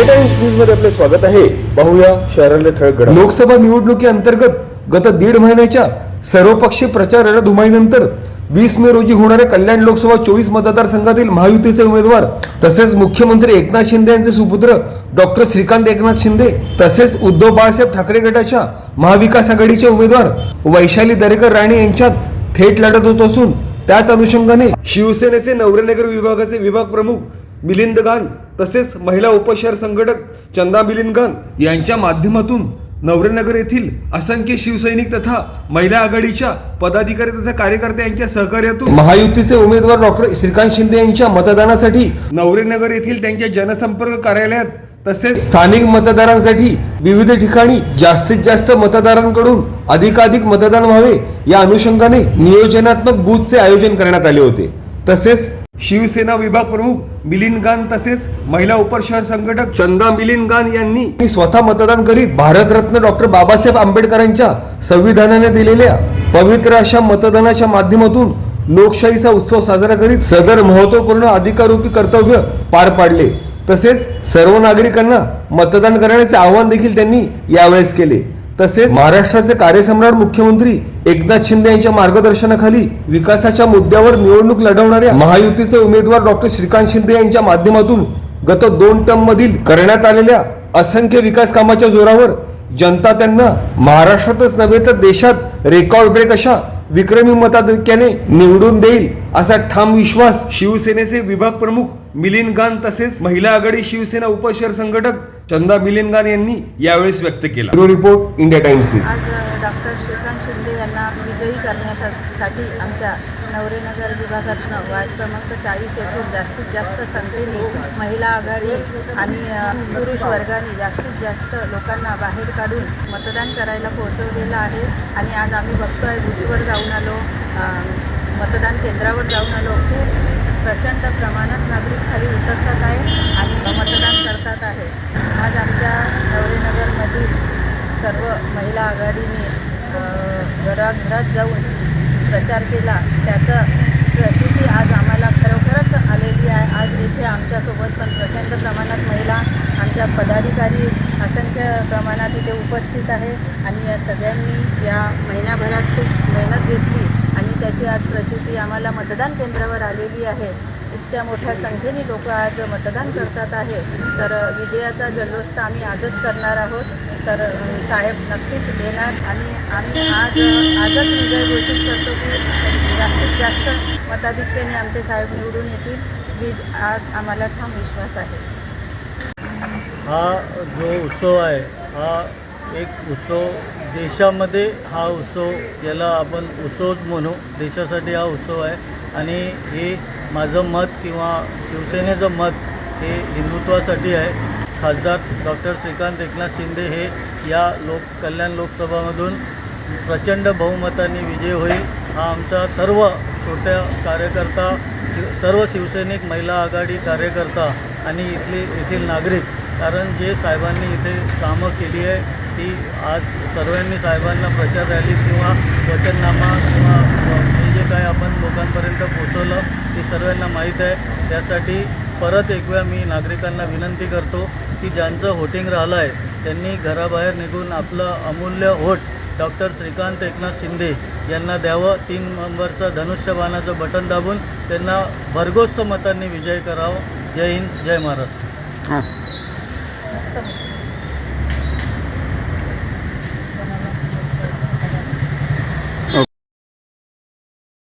मध्ये आपले स्वागत आहे पाहूया शहरातले ठळक घडामोडी. लोकसभा निवडणुकीअंतर्गत गत दीड महिन्याच्या सर्वपक्षीय प्रचार रणधुमाईनंतर वीस मे रोजी होणाऱ्या कल्याण लोकसभा चोवीस मतदारसंघातील महायुतीचे उमेदवार तसेच मुख्यमंत्री एकनाथ शिंदे यांचे सुपुत्र डॉक्टर श्रीकांत एकनाथ शिंदे तसेच उद्धव बाळासाहेब ठाकरे गटाच्या महाविकास आघाडीचे उमेदवार वैशाली दरेकर राणे यांच्यात थेट लढत होत असून त्याच अनुषंगाने शिवसेनेचे नवरेनगर विभागाचे विभाग प्रमुख मिलिंद गान तसेच महिला उपशहर संघटक चंदा मिलिंद गान यांच्या माध्यमातून नवरेनगर येथील असंख्य शिवसैनिक तथा महिला आघाडीच्या पदाधिकारी तथा कार्यकर्ते यांच्या सहकार्यातून महायुतीचे उमेदवार डॉक्टर श्रीकांत शिंदे यांच्या मतदानासाठी नवरेनगर येथील त्यांच्या जनसंपर्क कार्यालयात तसेच स्थानिक मतदारांसाठी विविध ठिकाणी जास्तीत जास्त मतदारांकडून अधिकाधिक मतदान व्हावे या अनुषंगाने नियोजनात्मक बूथचे आयोजन करण्यात आले होते. तसेच शिवसेना विभाग प्रमुख मिलिंद तसेच महिला उपशहर संघटक चंदा मिलिंद यांनी स्वतः मतदान करीत भारतरत्न डॉक्टर बाबासाहेब आंबेडकरांच्या संविधानाने दिलेल्या पवित्र अशा मतदानाच्या माध्यमातून लोकशाहीचा उत्सव साजरा करीत सदर महत्त्वपूर्ण अधिकारूपी कर्तव्य पार पाडले. तसेच सर्व नागरिकांना मतदान करण्याचे आवाहन देखील त्यांनी यावेळेस केले. तसेच महाराष्ट्राचे कार्यसम्राट मुख्यमंत्री एकनाथ शिंदे यांच्या मार्गदर्शनाखाली विकासाच्या मुद्द्यावर निवडणूक लढवणाऱ्या महायुतीचे उमेदवार डॉक्टर श्रीकांत शिंदे यांच्या माध्यमातून गत दोन टर्म मधील करण्यात आलेल्या असंख्य विकास कामाच्या जोरावर जनता त्यांना महाराष्ट्रातच नव्हे तर देशात रेकॉर्ड ब्रेक अशा विक्रमी मताधिक्याने निवडून देईल असा ठाम विश्वास शिवसेनेचे विभाग प्रमुख मिलिंद गान तसेच महिला आघाडी शिवसेना उपशहर संघटक चंदा मिलिंद गान यांनी यावेळेस व्यक्त केला. Bureau report India Times news आज डॉक्टर श्रीकांत शिंदे यांना विजयी करण्यासाठी आमच्या नवरेनगर विभागातनं वार्ड क्रमांक चाळीस येथून जास्तीत जास्त संख्येने महिला आघाडी आणि पुरुष वर्गाने जास्तीत जास्त लोकांना बाहेर काढून मतदान करायला पोहोचवलेलं आहे. आणि आज आम्ही बघतोय बूथवर जाऊन आलो मतदान केंद्रावर जाऊन आलो. खूप प्रचंड प्रमाणात नागरिक खाली उतरतात आहे आणि मतदान करतात आहे. आज आमच्या नवरेनगरमधील सर्व महिला आघाडीने घराघरात जाऊन प्रचार केला त्याचं प्रचिती आज आम्हाला खरोखरच आलेली आहे. आज इथे आमच्यासोबत पण प्रचंड प्रमाणात महिला आमच्या पदाधिकारी असंख्य प्रमाणात इथे उपस्थित आहे. आणि या सगळ्यांनी या महिन्याभरात खूप मेहनत घेतली आणि त्याची आज प्रचिती आम्हाला मतदान केंद्रावर आलेली आहे. इतक्या मोठ्या संख्येने लोक आज मतदान करतात आहे. तर विजयाचा जल्लोष तर आम्ही आजच करणार आहोत. तर साहेब नक्कीच देणार आणि आम्ही आज आजच विजय घोषित करतो की जास्तीत जास्त मताधिक्याने आमचे साहेब निवडून येतील ही आज आम्हाला ठाम विश्वास आहे. हा जो उत्सव आहे हा एक उत्सव देशामध्ये हा उत्सव याला आपण उत्सवच म्हणू देशासाठी हा उत्सव आहे. आणि हे माझं मत किंवा शिवसेनेचं मत हे हिंदुत्वासाठी आहे. खासदार डॉक्टर श्रीकांत एकनाथ शिंदे हे या लोक कल्याण लोकसभामधून प्रचंड बहुमताने विजय होईल. हा आमचा सर्व छोट्या कार्यकर्ता शिव सर्व शिवसैनिक महिला आघाडी कार्यकर्ता आणि इथले येथील नागरिक. कारण जे साहेबांनी इथे कामं केली आहे ती आज सर्वांनी साहेबांना प्रचार रॅली किंवा वचननामा किंवा हे जे काय आपण लोकांपर्यंत पोचवलं ते सर्वांना माहीत आहे. त्यासाठी परत एकवेळा मी नागरिकांना विनंती करतो की ज्यांचं होटिंग राहिलं आहे त्यांनी घराबाहेर निघून आपलं अमूल्य होट डॉक्टर श्रीकांत एकनाथ शिंदे यांना द्यावं. तीन नंबरचं धनुष्यबाणाचं बटन दाबून त्यांना भरघोस मतांनी विजय करावं. जय हिंद जय महाराष्ट्र.